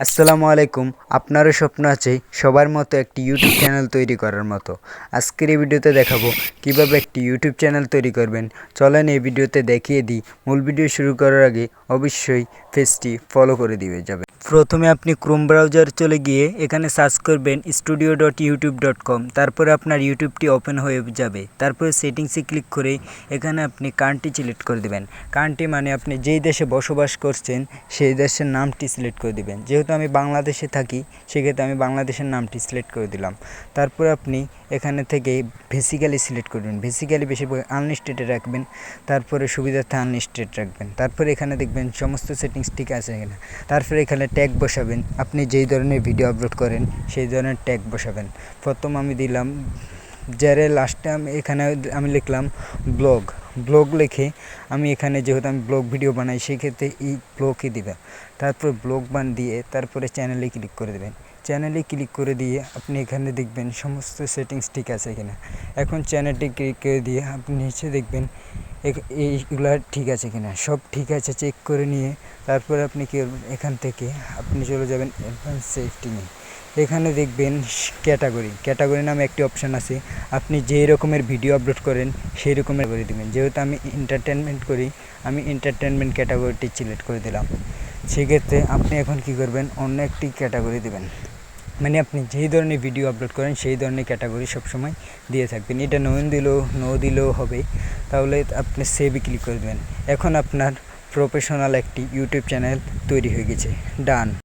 আসসালামু আলাইকুম। আপনারও স্বপ্ন আছে সবার মতো একটি ইউটিউব চ্যানেল তৈরি করার মতো। আজকের এই ভিডিওতে দেখাবো কীভাবে একটি ইউটিউব চ্যানেল তৈরি করবেন। চলেন এই ভিডিওতে দেখিয়ে দিই। মূল ভিডিও শুরু করার আগে অবশ্যই ফেসটি ফলো করে দিবে যাবে। প্রথমে আপনি ক্রোম ব্রাউজার চলে গিয়ে এখানে সার্চ করবেন studio dot YouTube dot com তারপরে আপনার ইউটিউবটি ওপেন হয়ে যাবে। তারপরে সেটিংসে ক্লিক করে এখানে আপনি কান্ট্রি সিলেক্ট করে দিবেন। কান্ট্রি মানে আপনি যেই দেশে বসবাস করছেন, সেই দেশের নামটি সিলেক্ট করে দিবেন। যেহেতু আমি বাংলাদেশে থাকি, সেক্ষেত্রে আমি বাংলাদেশের নামটি সিলেক্ট করে দিলাম। তারপর আপনি এখানে থেকে বেসিক্যালি সিলেক্ট করবেন বেসিক্যালি বেশিরভাগ আনলিস্টেডে রাখবেন, তারপরে সুবিধার্থে আনলিস্টেড রাখবেন। তারপরে এখানে দেখবেন সমস্ত সেটিংস ঠিক আছে কিনা। তারপরে এখানে ট্যাগ বসাবেন। আপনি যেই ধরনের ভিডিও আপলোড করেন, সেই ধরনের ট্যাগ বসাবেন। প্রথম আমি দিলাম যারে লাস্টে আমি এখানে আমি লিখলাম ব্লগ ব্লগ লিখে আমি এখানে যেহেতু আমি ব্লগ ভিডিও বানাই সেক্ষেত্রে এই ব্লগই দিবে তারপর ব্লগ বান দিয়ে তারপরে চ্যানেলে ক্লিক করে দেবেন। চ্যানেলে ক্লিক করে দিয়ে আপনি এখানে দেখবেন সমস্ত সেটিংস ঠিক আছে কিনা। এখন চ্যানেলটি ক্লিক করে দিয়ে আপনি নিচে দেখবেন এইগুলা ঠিক আছে কিনা। সব ঠিক আছে চেক করে নিয়ে তারপরে আপনি কি করবেন? এখান থেকে আপনি চলে যাবেন অ্যাডভান্স সেটিংয়ে এখানে দেখবেন ক্যাটাগরি ক্যাটাগরি নামে একটি অপশান আছে। আপনি যেই রকমের ভিডিও আপলোড করেন, সেই রকমের করে দেবেন। যেহেতু আমি এন্টারটেনমেন্ট করি, আমি এন্টারটেনমেন্ট ক্যাটাগরিটি সিলেক্ট করে দিলাম। সেক্ষেত্রে আপনি এখন কি করবেন? অন্য একটি ক্যাটাগরি দেবেন। মানে আপনি যেই ধরনের ভিডিও আপলোড করেন, সেই ধরনের ক্যাটাগরি সবসময় দিয়ে থাকবেন। এটা নয়ন দিলেও নো দিলেও হবে তাহলে আপনি সেভে ক্লিক করে দেবেন এখন আপনার প্রফেশনাল একটি ইউটিউব চ্যানেল তৈরি হয়ে গেছে। ডান